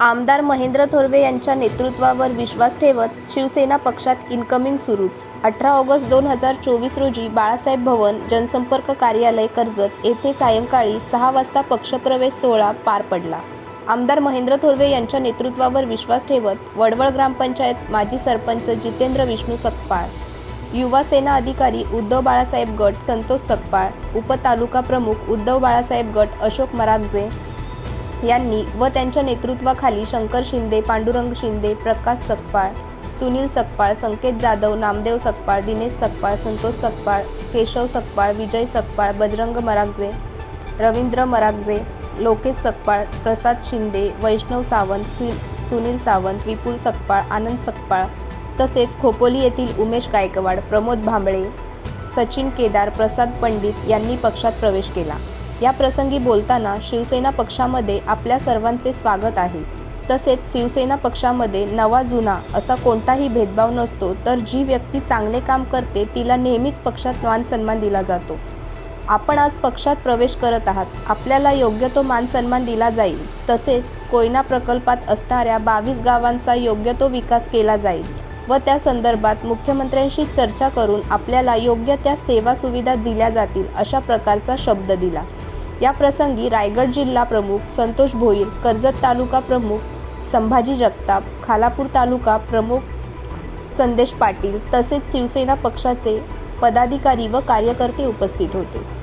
आमदार महेंद्र थोरवे यांच्या नेतृत्वावर विश्वास ठेवत शिवसेना पक्षात इनकमिंग सुरूच. अठरा ऑगस्ट दोन हजार चोवीस रोजी बाळासाहेब भवन जनसंपर्क कार्यालय कर्जत येथे सायंकाळी सहा वाजता पक्षप्रवेश सोहळा पार पडला. आमदार महेंद्र थोरवे यांच्या नेतृत्वावर विश्वास ठेवत वडवळ ग्रामपंचायत माजी सरपंच जितेंद्र विष्णू सकपाळ युवा सेना अधिकारी उद्धव बाळासाहेब गट संतोष सकपाळ उपतालुका प्रमुख उद्धव बाळासाहेब गट अशोक मरागजे यांनी व त्यांच्या नेतृत्वाखाली शंकर शिंदे पांडुरंग शिंदे प्रकाश सकपाळ सुनील सकपाळ संकेत जाधव नामदेव सकपाळ दिनेश सकपाळ संतोष सकपाळ केशव सकपाळ विजय सकपाळ बजरंग मरागजे रवींद्र मरागजे लोकेश सकपाळ प्रसाद शिंदे वैष्णव सावंत सुनील सावंत विपुल सकपाळ आनंद सकपाळ तसेच खोपोली येथील उमेश गायकवाड प्रमोद भांबळे सचिन केदार प्रसाद पंडित यांनी पक्षात प्रवेश केला. या प्रसंगी बोलताना शिवसेना पक्षामध्ये आपल्या सर्वांचे स्वागत आहे. तसेच शिवसेना पक्षामध्ये नवा जुना असा कोणताही भेदभाव नसतो तर जी व्यक्ती चांगले काम करते तिला नेहमीच पक्षात मान सन्मान दिला जातो. आपण आज पक्षात प्रवेश करत आहात. आपल्याला योग्य तो मान सन्मान दिला जाईल. तसेच कोयना प्रकल्पात असणाऱ्या बावीस गावांचा योग्य तो विकास केला जाईल व त्या संदर्भात मुख्यमंत्र्यांशी चर्चा करून आपल्याला योग्य त्या सेवा सुविधा दिल्या जातील अशा प्रकारचा शब्द दिला. या प्रसंगी रायगड जिल्हा प्रमुख संतोष भोईर कर्जत तालुका प्रमुख संभाजी जगताप खालापूर तालुका प्रमुख संदेश पाटील तसेच शिवसेना पक्षाचे पदाधिकारी व कार्यकर्ते उपस्थित होते.